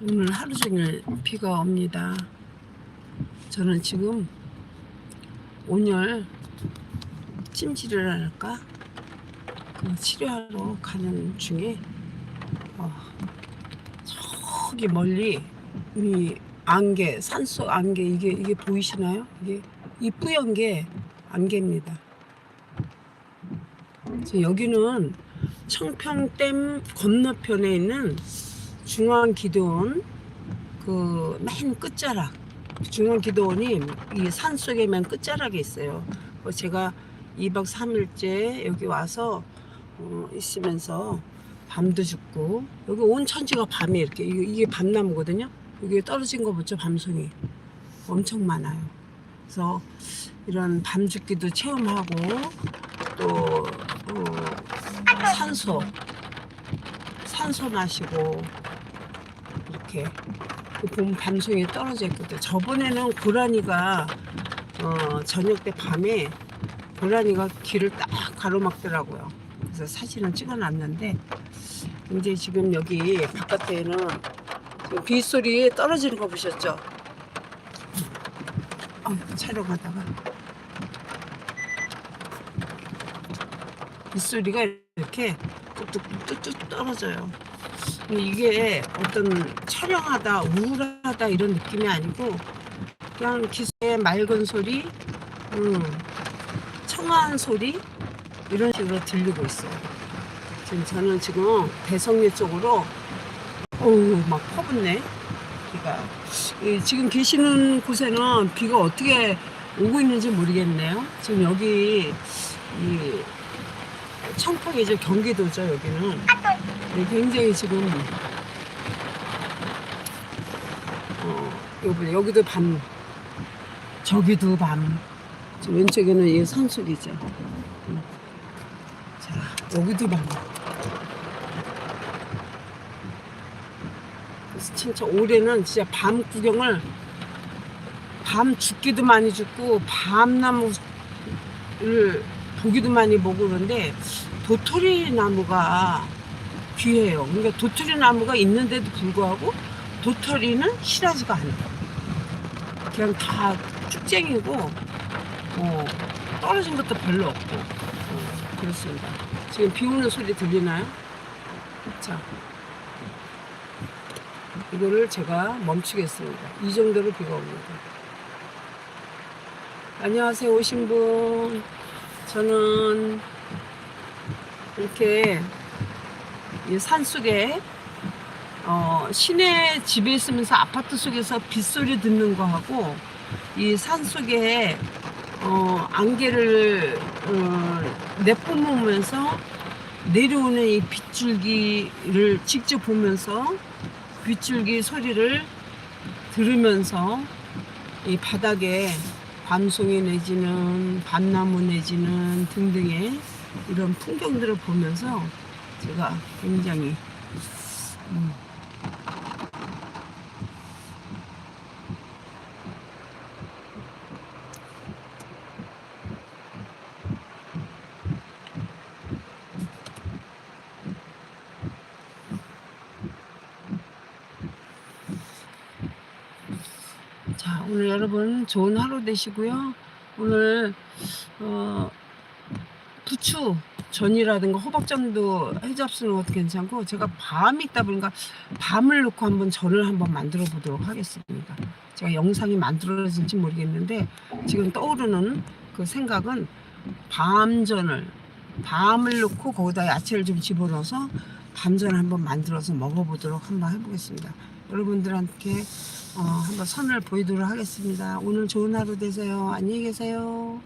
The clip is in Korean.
오늘 하루 종일 비가 옵니다. 저는 지금 온열 찜질을 할까? 그 치료하러 가는 중에 어, 저기 멀리 이 안개, 산속 안개 이게 이게 보이시나요? 이게 이 뿌연 게 안개입니다. 여기는 청평댐 건너편에 있는 중앙 기도원 그 맨 끝자락 중앙 기도원이 이 산 속에 맨 끝자락에 있어요. 제가 2박 3일째 여기 와서 어, 있으면서 밤도 죽고 여기 온 천지가 밤에 이렇게 이게 밤나무거든요. 여기 떨어진 거 보죠 밤송이 엄청 많아요. 그래서 이런 밤 죽기도 체험하고 또 어, 산소 산소 마시고 이렇게 그봄 밤송이 떨어져 있거든. 저번에는 고라니가 어, 저녁 때 밤에 고라니가 길을 딱 가로막더라고요. 그래서 사진을 찍어놨는데 이제 지금 여기 바깥에는 빗소리 떨어지는 거 보셨죠? 어, 촬영하다가 빗소리가 이렇게 뚝뚝뚝뚝 떨어져요. 근데 이게 어떤 촬영하다 우울하다 이런 느낌이 아니고 그냥 기수의 맑은 소리, 음, 청아한 소리 이런 식으로 들리고 있어요. 지금 저는 지금 대성리 쪽으로 어우 막 퍼붓네 비가 이 지금 계시는 곳에는 비가 어떻게 오고 있는지 모르겠네요. 지금 여기 이 청평이죠 경기도죠 여기는 네, 굉장히 지금 어, 여기 여기도 밤 저기도 밤저 왼쪽에는 이 산속이죠. 음. 자 여기도 밤. 그래서 진짜 올해는 진짜 밤 구경을 밤 죽기도 많이 죽고 밤나무를 보기도 많이 보고 그런데 도토리 나무가 귀해요. 그러니까 도토리 나무가 있는데도 불구하고 도토리는 실하지가 않아. 그냥 다 쭉쟁이고 어, 떨어진 것도 별로 없고 어, 그렇습니다. 지금 비 오는 소리 들리나요? 자, 이거를 제가 멈추겠습니다. 이 정도로 비가 옵니다. 안녕하세요 오신 분. 저는 이렇게 이 산속에 어, 시내 집에 있으면서 아파트 속에서 빗소리 듣는 거 하고 이 산속에 어, 안개를 어, 내뿜으면서 내려오는 이 빗줄기를 직접 보면서 빗줄기 소리를 들으면서 이 바닥에 밤송이 내지는 밤나무 내지는 등등의 이런 풍경들을 보면서 제가 굉장히 음, 자 오늘 여러분 좋은 하루 되시고요. 오늘 어, 부추 전이라든가 호박전도 해잡수는 것도 괜찮고 제가 밤이 있다 보니까 밤을 넣고 한번 전을 한번 만들어 보도록 하겠습니다. 제가 영상이 만들어질지 모르겠는데 지금 떠오르는 그 생각은 밤전을 밤을 넣고 거기다 야채를 좀 집어넣어서 밤전을 한번 만들어서 먹어보도록 한번 해보겠습니다. 여러분들한테 어, 한번 선을 보이도록 하겠습니다. 오늘 좋은 하루 되세요. 안녕히 계세요.